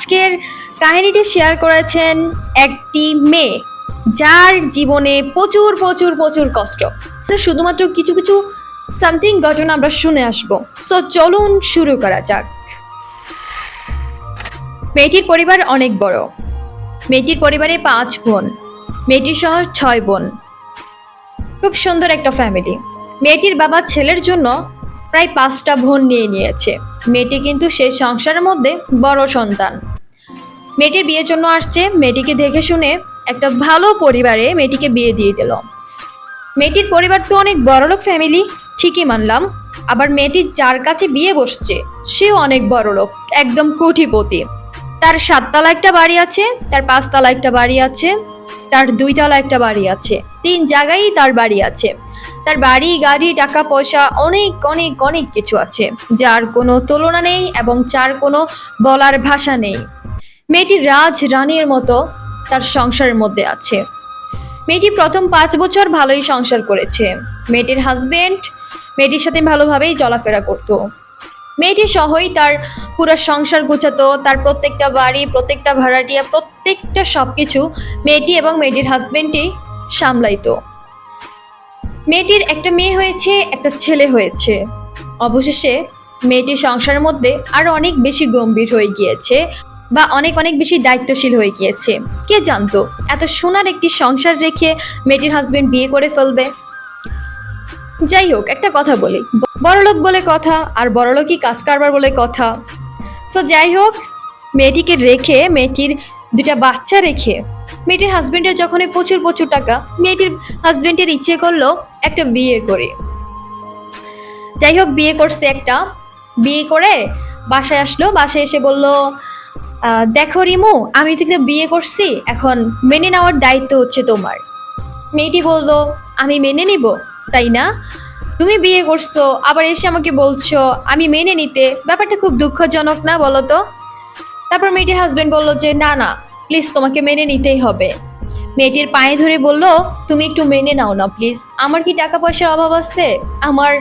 আজকের কাহিনীটি শেয়ার করেছেন একটি মেয়ে, যার জীবনে প্রচুর প্রচুর প্রচুর কষ্ট। শুধুমাত্র কিছু কিছু সামথিং ঘটনা আমরা শুনে আসব। সো চলুন শুরু করা যাক। মেয়েটির পরিবার অনেক বড়। মেয়েটির পরিবারে পাঁচ বোন, মেয়েটির সহ ছয় বোন। খুব সুন্দর একটা ফ্যামিলি মেয়েটির বাবা ছেলের জন্য প্রায় পাঁচটা বোন নিয়ে নিয়েছে। মেয়েটি কিন্তু সেই সংসারের মধ্যে বড় সন্তান। মেয়েটির বিয়ের জন্য আসছে, মেয়েটিকে দেখে শুনে একটা ভালো পরিবারে মেয়েটিকে বিয়ে দিয়ে দিল। মেয়েটির পরিবার তো অনেক বড়লোক ফ্যামিলি ঠিকই মানলাম, আবার মেয়েটি যার কাছে বিয়ে বসছে, সেও অনেক বড়লোক, একদম কোটিপতি। তার সাততলা একটা বাড়ি আছে, তার পাঁচতলা একটা বাড়ি আছে, তার দুইতলা একটা বাড়ি আছে, তিন জায়গায় তার বাড়ি আছে। তার বাড়ি, গাড়ি, টাকা, পয়সা, অনেক অনেক অনেক কিছু আছে, যার কোনো তুলনা নেই এবং যার কোনো বলার ভাষা নেই। মেয়েটি রাজ রানীর মতো তার সংসারের মধ্যে আছে। মেয়েটি প্রথম পাঁচ বছর ভালোই সংসার করেছে। মেয়েটির হাজবেন্ড মেয়েটির সাথে ভালোভাবেই চলাফেরা করতো। মেয়েটি সহই তার পুরো সংসার গোছাতো, তার প্রত্যেকটা বাড়ি, প্রত্যেকটা ভাড়াটিয়া, প্রত্যেকটা সব কিছু মেয়েটি এবং মেয়েটির হাজবেন্ডই সামলাইতো। মেয়েটির একটা মেয়ে হয়েছে, একটা ছেলে হয়েছে। অবশেষে মেয়েটির সংসারের মধ্যে আরও অনেক বেশি গম্ভীর হয়ে গিয়েছে বা অনেক অনেক বেশি দায়িত্বশীল হয়ে গিয়েছে। কে জানতো, এত সোনার একটি সংসার রেখে মেয়েটির হাজবেন্ড বিয়ে করে ফেলবে? যাই হোক, একটা কথা বলি। বড়লোক বলে কথা আর বড়লোকই কাজ কারবার বলে কথা। সো যাই হোক, মেয়েটিকে রেখে, মেয়েটির দুটা বাচ্চা রেখে মেয়েটির হাজবেন্ডের যখনই প্রচুর প্রচুর টাকা, মেয়েটির হাজবেন্ডের ইচ্ছে করল একটা বিয়ে করে। যাই হোক, বিয়ে করছে একটা। বিয়ে করে বাসায় আসলো, বাসায় এসে বলল দেখো রিমু, আমি তোকে বিয়ে করছি, এখন মেনে নেওয়ার দায়িত্ব হচ্ছে তোমার। মেয়েটি বলল, আমি মেনে নিব, তাই না? তুমি বিয়ে করছ, আবার এসে আমাকে বলছো, আমি মেনে নিতে। ব্যাপারটা খুব দুঃখজনক না বলো তো? তারপর মেয়েটির হাজবেন্ড বলল যে, না না প্লিজ তোমাকে মেনে নিতেই হবে। মেয়েটির পায়ে ধরে বলল, তুমি একটু মেনে নাও না, প্লিজ। আমার কি টাকা পয়সার অভাব আছে? আমার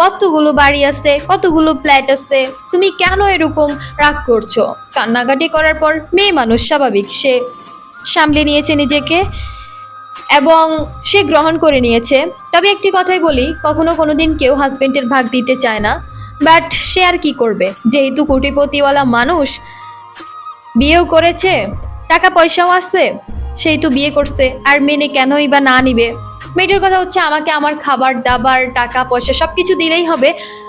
কতগুলো বাড়ি আছে, কতগুলো ফ্ল্যাট আছে? তুমি কেন এরকম রাগ করছ? কান্নাকাটি করার পর মেয়ে মানুষ স্বাভাবিক। সে সামলে নিয়েছে নিজেকে এবং সে গ্রহণ করে নিয়েছে। তবে একটি কথাই বলি, কখনো কোনো দিন কেউ হাজবেন্ডের ভাগ দিতে চায় না। বাট সে আর কি করবে? যেহেতু কোটিপতিওয়ালা মানুষ বিয়েও করেছে টাকা পয়সাও আছে, সেই তো বিয়ে করছে, আর মেনে কেনই বা না নিবে? মেয়েটার কথা হচ্ছে আমাকে আমার খাবার, দাবার টাকা পয়সা সব কিছু দিলেই হবে।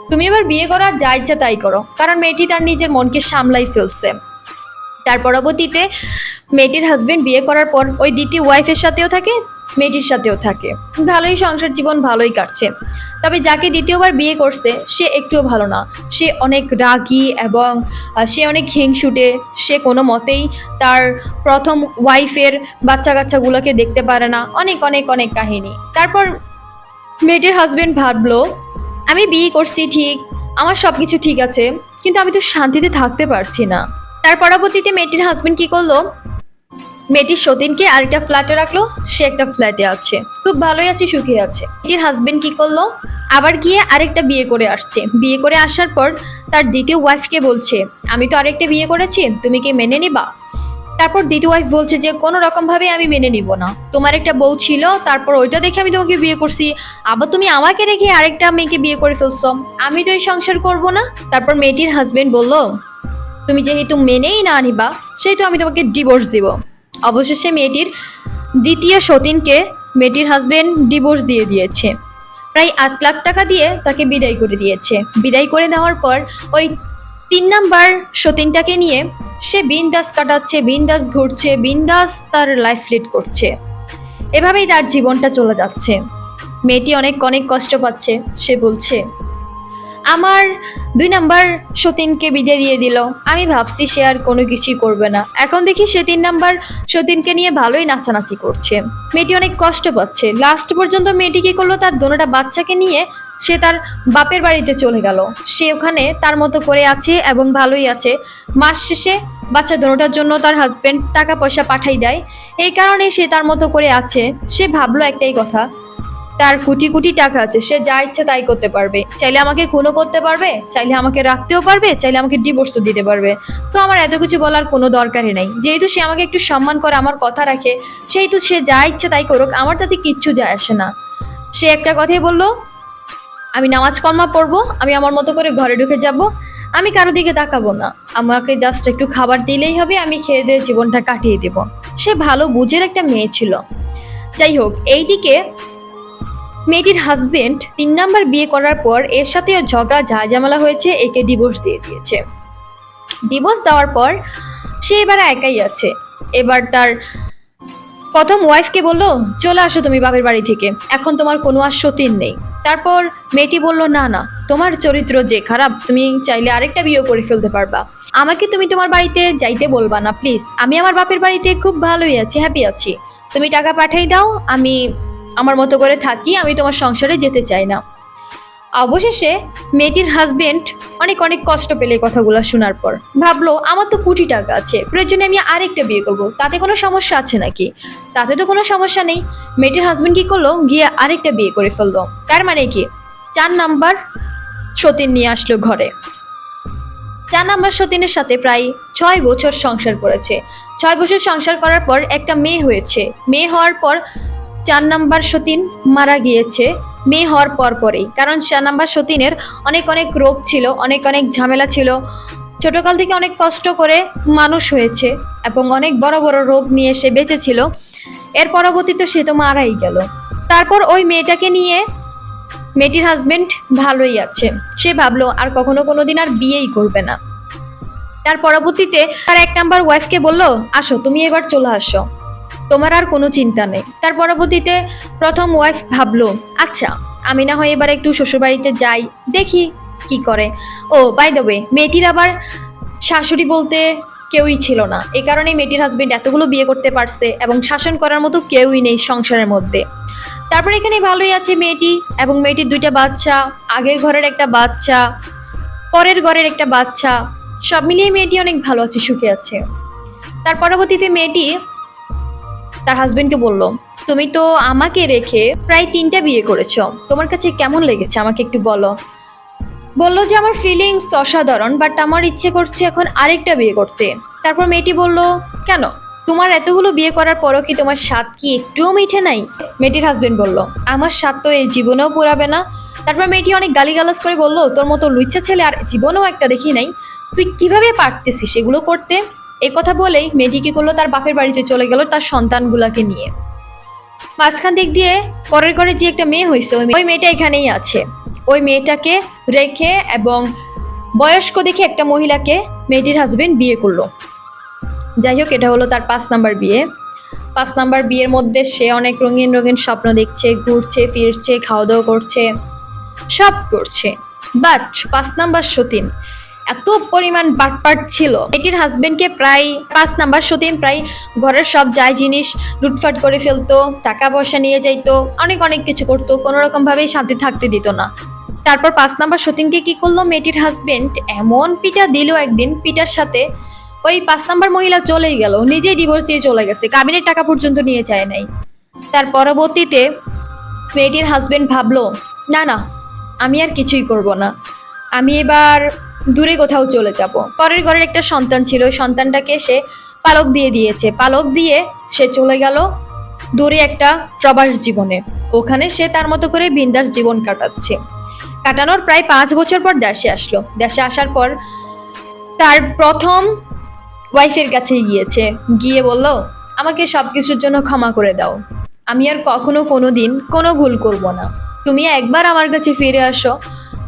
তুমি এবার বিয়ে করা যা ইচ্ছা তাই করো, কারণ মেয়েটি তার নিজের মনকে সামলাই ফেলছে। তার পরবর্তীতে মেয়েটির হাজবেন্ড বিয়ে করার পর ওই দ্বিতীয় ওয়াইফের সাথেও থাকে মেয়েটির সাথেও থাকে। ভালোই সংসার জীবন ভালোই কাটছে। তবে যাকে দ্বিতীয়বার বিয়ে করছে, সে একটুও ভালো না। সে অনেক রাগী এবং সে অনেক হিংসুটে। সে কোনো মতেই তার প্রথম ওয়াইফের বাচ্চা কাচ্চাগুলোকে দেখতে পারে না। অনেক অনেক অনেক কাহিনী। তারপর মেয়েটির হাজবেন্ড ভাবলো, আমি বিয়ে করছি ঠিক, আমার সব কিছু ঠিক আছে, কিন্তু আমি তো শান্তিতে থাকতে পারছি না। তার পরবর্তীতে মেয়েটির হাজবেন্ড কি করল মেয়েটির সতীনকে আরেকটা ফ্ল্যাটে রাখল, সে একটা ফ্ল্যাটে আছে। খুব ভালোই আছে, সুখী আছে। মেয়েটির হাজবেন্ড কি করল? আবার গিয়ে আরেকটা বিয়ে করে আসছে। বিয়ে করে আসার পর তার দ্বিতীয় ওয়াইফকে বলছে, আমি তো আরেকটা বিয়ে করেছি, তুমি কি মেনে নিবা? তারপর দ্বিতীয় ওয়াইফ বলছে যে, কোনো রকম ভাবে আমি মেনে নিব না। তোমার একটা বউ ছিল, তারপর ওইটা দেখে আমি তোমাকে বিয়ে করছি। আবার তুমি আমাকে রেখে আরেকটা মেয়েকে বিয়ে করে ফেলছো। আমি তো এই সংসার করব না। তারপর মেয়েটির হাজবেন্ড বলল, তুমি যেহেতু মেনেই না নিবা, সেহেতু আমি তোমাকে ডিভোর্স দিব। অবশেষে মেয়েটির দ্বিতীয় সতীনকে মেয়েটির হাজবেন্ড ডিভোর্স দিয়ে দিয়েছে। প্রায় আট লাখ টাকা দিয়ে তাকে বিদায় করে দিয়েছে। বিদায় করে দেওয়ার পর ওই তিন নাম্বার সতীনটাকে নিয়ে সে বিন্দাস কাটাচ্ছে, বিন্দাস ঘুরছে, বিন্দাস তার লাইফ লিড করছে। এভাবেই তার জীবনটা চলে যাচ্ছে। মেয়েটি অনেক অনেক কষ্ট পাচ্ছে। সে বলছে আমার দুই নাম্বার সতীনকে বিদায় দিয়ে দিল। আমি ভাবছি সে আর কোনো কিছুই করবে না। এখন দেখি সে তিন নাম্বার সতীনকে নিয়ে ভালোই নাচানাচি করছে। মেয়েটি অনেক কষ্ট পাচ্ছে। লাস্ট পর্যন্ত মেয়েটি কি করল? তার দোনোটা বাচ্চাকে নিয়ে সে তার বাপের বাড়িতে চলে গেল। সে ওখানে তার মতো করে আছে এবং ভালোই আছে। মাস শেষে বাচ্চা দোনোটার জন্য তার হাজবেন্ড টাকা পয়সা পাঠাই দেয়। এই কারণে সে তার মতো করে আছে। সে ভাবলো একটাই কথা তার কোটি কোটি টাকা আছে, সে যা ইচ্ছে তাই করতে পারবে। চাইলে আমাকে খুনও করতে পারবে, চাইলে আমাকে রাখতেও পারবে, চাইলে আমাকে ডিভোর্সও দিতে পারবে। সো আমার এত কিছু বলার কোনো দরকারই নেই। যেহেতু সে আমাকে একটু সম্মান করে, আমার কথা রাখে, সেহেতু সে যা ইচ্ছে তাই করুক, আমার তাতে কিচ্ছু যায় আসে না। সে একটা কথাই বলল, আমি নামাজ কর্মা পড়ব, আমি আমার মতো করে ঘরে ঢুকে যাব, আমি কারও দিকে তাকাবো না। আমাকে জাস্ট একটু খাবার দিলেই হবে, আমি খেয়ে দিয়ে জীবনটা কাটিয়ে দেব। সে ভালো বুঝের একটা মেয়ে ছিল। যাই হোক, এইদিকে মেয়েটির হাজবেন্ড তিন নাম্বার বিয়ে করার পর এর সাথে ঝগড়া ঝামেলা হয়েছে, একে ডিভোর্স দিয়ে দিয়েছে। ডিভোর্স দেওয়ার পর সে এবার একাই আছে। এবার তার প্রথম ওয়াইফকে বলল, চলে আসো তুমি বাপের বাড়ি থেকে। এখন তোমার কোনো আর সতীন নেই। তারপর মেয়েটি বলল, না না, তোমার চরিত্র যে খারাপ, তুমি চাইলে আরেকটা বিয়ে করে ফেলতে পারবা। আমাকে তুমি তোমার বাড়িতে যাইতে বলবা না প্লিজ আমি আমার বাপের বাড়িতে খুব ভালোই আছি হ্যাপি আছি। তুমি টাকা পাঠাই দাও, আমি আমার মতো করে থাকি, আমি তোমার সংসারে যেতে চাই না। অবশেষে মেয়েটির হাজবেন্ড অনেক অনেক কষ্ট পেলে কথাগুলো শোনার পর। ভাবলো, আমার তো কোটি টাকা আছে প্রয়োজনে আমি আরেকটা বিয়ে করব। তাতে কোনো সমস্যা আছে নাকি? তাতে তো কোনো সমস্যা নেই। মেয়েটির হাজবেন্ড কি করল? গিয়ে আরেকটা বিয়ে করে ফেলল। তার মানে কি? চার নাম্বার সতীন নিয়ে আসলো ঘরে। চার নাম্বার সতীনের সাথে প্রায় ছয় বছর সংসার করেছে। ছয় বছর সংসার করার পর একটা মেয়ে হয়েছে। মেয়ে হওয়ার পর চার নাম্বার সতীন মারা গিয়েছে, মেয়ে হওয়ার পর পরেই। কারণ চার নাম্বার সতীনের অনেক অনেক রোগ ছিল, অনেক অনেক ঝামেলা ছিল। ছোটকাল থেকে অনেক কষ্ট করে মানুষ হয়েছে এবং অনেক বড় বড় রোগ নিয়ে সে বেঁচেছিল। এর পরবর্তীতে সে তো মারাই গেল। তারপর ওই মেয়েটাকে নিয়ে মেয়েটির হাজবেন্ড ভালোই আছে। সে ভাবলো, আর কখনো কোনো দিন আর বিয়েই করবে না। তার পরবর্তীতে তার এক নাম্বার ওয়াইফকে বলল, আসো, তুমি এবার চলে আসো। তোমার আর কোনো চিন্তা নেই। তার পরবর্তীতে প্রথম ওয়াইফ ভাবলো আচ্ছা আমি না হয় এবার একটু শ্বশুরবাড়িতে যাই, দেখি কি করে। ও বাই দ্য ওয়ে মেয়েটির আবার শাশুড়ি বলতে কেউই ছিল না। এ কারণে মেয়েটির হাজবেন্ড এতগুলো বিয়ে করতে পারছে এবং শাসন করার মতো কেউই নেই সংসারের মধ্যে। তারপর এখানে ভালোই আছে মেয়েটি এবং মেয়েটির দুইটা বাচ্চা, আগের ঘরের একটা বাচ্চা, পরের ঘরের একটা বাচ্চা, সব মিলিয়ে মেয়েটি অনেক ভালো আছে, সুখে আছে। তার পরবর্তীতে মেয়েটি তার হাজবেন্ডকে বলল, তুমি তো আমাকে রেখে প্রায় তিনটা বিয়ে করেছ, তোমার কাছে কেমন লেগেছে আমাকে একটু বলো? বলল যে, আমার ফিলিংস অসাধারণ বাট আমার ইচ্ছে করছে এখন আরেকটা বিয়ে করতে। তারপর মেয়েটি বলল, কেন? তোমার এতগুলো বিয়ে করার পরও কি তোমার স্বাদ কি একটুও মিঠে নাই? মেয়েটির হাজবেন্ড বলল, আমার স্বাদ তো এই জীবনেও পুরাবে না। তারপর মেয়েটি অনেক গালিগালাজ করে বলল, তোর মতো লুচ্চা ছেলে আর জীবনেও একটা দেখি নাই। তুই কীভাবে পারতেছিস এগুলো করতে? এই কথা বলেই মেয়েটি কি করল তার বাপের বাড়িতে চলে গেল তার সন্তানগুলাকে নিয়ে। মাঝখান দিক দিয়ে পরের ঘরে যে একটা মেয়ে হয়েছে, ওই মেয়েটা এখানেই আছে। ওই মেয়েটাকে রেখে এবং বয়স্ক দেখে একটা মহিলাকে মেয়েটির হাজবেন্ড বিয়ে করল। যাই হোক, এটা হলো তার পাঁচ নাম্বার বিয়ে। পাঁচ নাম্বার বিয়ের মধ্যে সে অনেক রঙিন রঙিন স্বপ্ন দেখছে, ঘুরছে, ফিরছে, খাওয়া দাওয়া করছে, সব করছে। বাট পাঁচ নাম্বার সতীন এত পরিমাণ বাটপাট ছিল। এটির হাজবেন্ডকে প্রায় পাঁচ নাম্বার সতীন প্রায় ঘরের সব যায় জিনিস লুটফাট করে ফেলতো, টাকা পয়সা নিয়ে যাইতো, অনেক অনেক কিছু করতো, কোনো রকম ভাবেই শান্তি থাকতে দিত না। তারপর পাঁচ নাম্বার সতীনকে কি করল মেয়েটির হাজবেন্ড এমন পিটা দিল একদিন, পিটার সাথে। ওই পাঁচ নাম্বার মহিলা চলেই গেল নিজেই ডিভোর্স দিয়ে চলে গেছে, কাবিনের টাকা পর্যন্ত নিয়ে যায় নাই। তার পরবর্তীতে মেয়েটির হাজবেন্ড ভাবলো, না না, আমি আর কিছুই করব না। আমি এবার দূরে কোথাও চলে যাব। পরের ঘরের একটা সন্তান ছিল, ওই সন্তানটাকে সে পালক দিয়ে দিয়েছে। পালক দিয়ে সে চলে গেল দূরে একটা প্রবাস জীবনে। ওখানে সে তার মতো করে বিন্দাস জীবন কাটাচ্ছে। কাটানোর প্রায় পাঁচ বছর পর দেশে আসলো। দেশে আসার পর তার প্রথম ওয়াইফের কাছে গিয়েছে। গিয়ে বলল, আমাকে সব কিছুর জন্য ক্ষমা করে দাও। আমি আর কখনো কোনো দিন কোনো ভুল করব না। তুমি একবার আমার কাছে ফিরে আসো।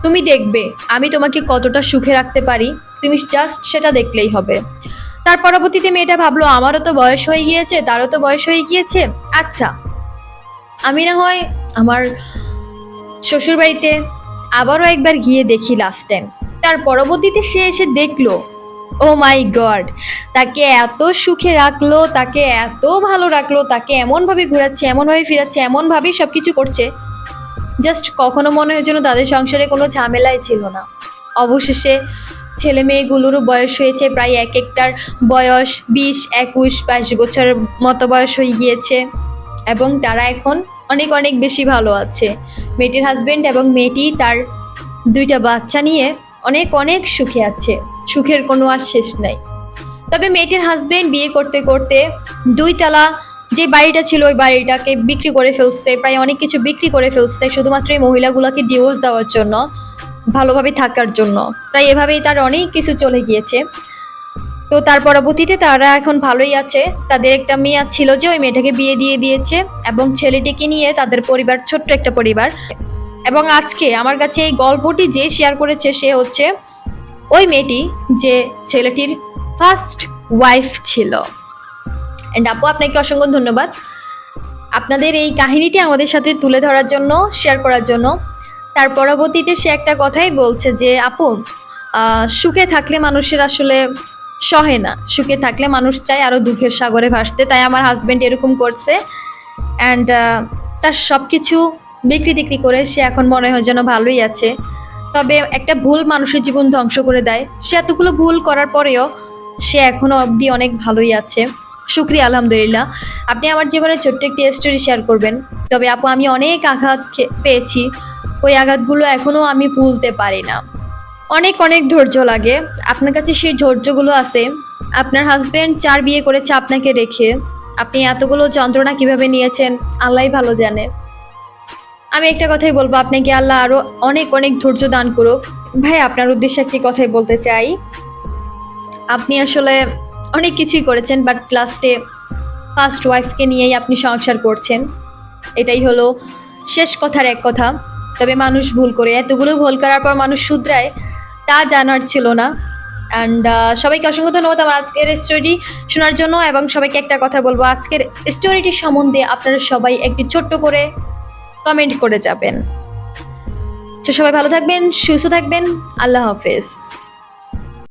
তুমি দেখবে আমি তোমাকে কতটা সুখে রাখতে পারি। তুমি জাস্ট সেটা দেখলেই হবে। তার পরবর্তীতে মেয়েটা ভাবলো, আমারও তো বয়স হয়ে গিয়েছে, তারও তো বয়স হয়ে গিয়েছে। আচ্ছা আমি না হয় আমার শ্বশুর বাড়িতে আবারও একবার গিয়ে দেখি লাস্ট টাইম তার পরবর্তীতে সে এসে দেখল, ও মাই গড তাকে এত সুখে রাখল, তাকে এত ভালো রাখল, তাকে এমনভাবে ঘোরাচ্ছে, এমনভাবে ফিরাচ্ছে, এমনভাবেই সব কিছু করছে। জাস্ট কখনো মনে হয়েছিল তাদের সংসারে কোনো ঝামেলাই ছিল না। অবশেষে ছেলে মেয়েগুলোরও বয়স হয়েছে, প্রায় এক একটার বয়স, বিশ, একুশ, বাইশ বছরের মতো বয়স হয়ে গিয়েছে এবং তারা এখন অনেক অনেক বেশি ভালো আছে। মেয়েটির হাজবেন্ড এবং মেয়েটি তার দুইটা বাচ্চা নিয়ে অনেক অনেক সুখে আছে। সুখের কোনো আর শেষ নাই। তবে মেয়েটির হাজবেন্ড বিয়ে করতে করতে দুই তালা যে বাড়িটা ছিল ওই বাড়িটাকে বিক্রি করে ফেলছে, প্রায় অনেক কিছু বিক্রি করে ফেলছে, শুধুমাত্র এই মহিলাগুলোকে ডিভোর্স দেওয়ার জন্য, ভালোভাবে থাকার জন্য। প্রায় এভাবেই তার অনেক কিছু চলে গিয়েছে। তো তার পরবর্তীতে তারা এখন ভালোই আছে। তাদের একটা মেয়ে ছিল যে ওই মেয়েটাকে বিয়ে দিয়ে দিয়েছে এবং ছেলেটিকে নিয়ে তাদের পরিবার, ছোট্ট একটা পরিবার। এবং আজকে আমার কাছে এই গল্পটি যে শেয়ার করেছে সে হচ্ছে ওই মেয়েটি যে ছেলেটির ফার্স্ট ওয়াইফ ছিল। অ্যান্ড আপু, আপনাকে অসংখ্য ধন্যবাদ। আপনাদের এই কাহিনীটি আমাদের সাথে তুলে ধরার জন্য শেয়ার করার জন্য। তার পরবর্তীতে সে একটা কথাই বলছে যে, আপু সুখে থাকলে মানুষের আসলে সহে না। সুখে থাকলে মানুষ চায় আরও দুঃখের সাগরে ভাসতে। তাই আমার হাজব্যান্ড এরকম করছে। অ্যান্ড তার সব কিছু বিক্রি টিক্রি করে সে এখন মনে হয় যেন ভালোই আছে। তবে একটা ভুল মানুষের জীবন ধ্বংস করে দেয়। সে এতগুলো ভুল করার পরেও সে এখনও অবধি অনেক ভালোই আছে। শুক্রিয়া, আলহামদুলিল্লাহ। আপনি আমার জীবনে ছোট্ট একটি স্টোরি শেয়ার করবেন। তবে আপু, আমি অনেক আঘাত পেয়েছি। ওই আঘাতগুলো এখনও আমি ভুলতে পারি না। অনেক অনেক ধৈর্য লাগে। আপনার কাছে সেই ধৈর্যগুলো আছে। আপনার হাজব্যান্ড চার বিয়ে করেছে আপনাকে রেখে। আপনি এতগুলো যন্ত্রণা কীভাবে নিয়েছেন আল্লাহ ভালো জানে। আমি একটা কথাই বলব, আপনাকে আল্লাহ আরও অনেক অনেক ধৈর্য দান করুক। ভাই, আপনার উদ্দেশ্যে একটি কথাই বলতে চাই। আপনি আসলে অনেক কিছুই করেছেন বাট লাস্টে ফার্স্ট ওয়াইফকে নিয়েই আপনি সংসার করছেন। এটাই হলো শেষ কথার এক কথা। তবে মানুষ ভুল করে, এতগুলো ভুল করার পর মানুষ শুধরায়, তা জানার ছিল না। অ্যান্ড সবাইকে অসংখ্য ধন্যবাদ আমার আজকের স্টোরিটি শোনার জন্য, এবং সবাইকে একটা কথা বলব, আজকের স্টোরিটি সম্বন্ধে আপনারা সবাই একটি ছোট্ট করে কমেন্ট করে যাবেন। তো সবাই ভালো থাকবেন, সুস্থ থাকবেন, আল্লাহ হাফেজ।